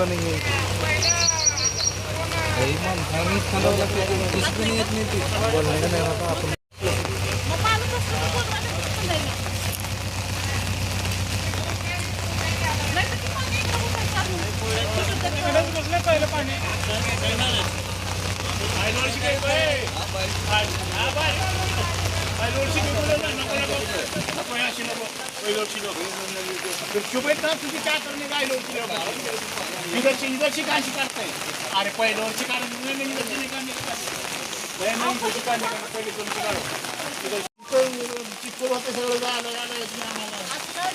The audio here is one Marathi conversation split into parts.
चांगलं नाही आहे. मग फॅमिलीच चालवलं येत नाही ती. बोलणं नाही राहता आपण इधरची काशी करताय अरे कारण नाही नाही इधरची नाही का? नाही, नाही, इधरची काढली का? पहिली दोनची होते सगळं झालं झालं आम्हाला. आजकाल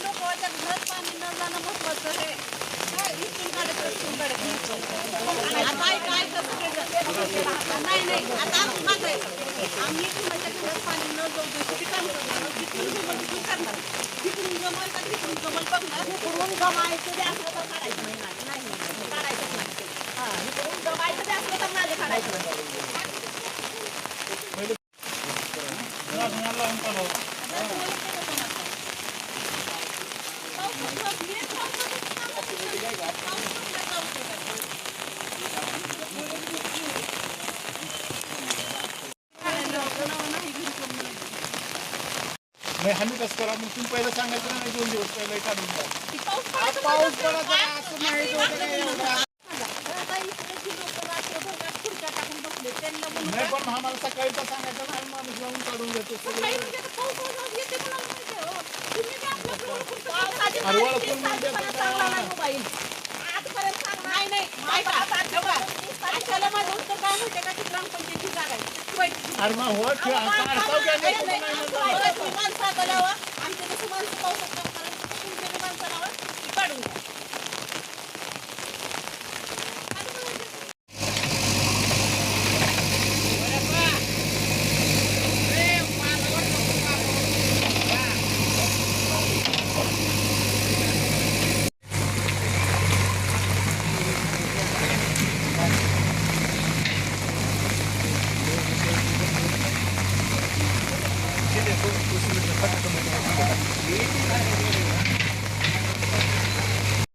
घरात पाणी न जाणं महत्वाचं आहे. इथून काढत इथून काढत. आता नाही नाही आता आम्ही कुणाच्या घरात पाणी न जाऊ देऊ तिथून जमल असलं तर काढायचं नाही नाले. नाही नाही, नाही हा असलं तर नाले काढायचं नाही घरात मला लावून चालव. नाही आम्ही कसं करा. मग तुम्ही पहिलं सांगायचं नाही दोन दिवस पहिलं काढून द्या. पाऊस असं नाही पण आम्हाला सकाळी तर सांगायचं नाही माणूस लावून काढून देतो सगळं. अरे मग हो ठेवा. की आम्ही कुठं नाही చూస్తున్న చెప్పండి.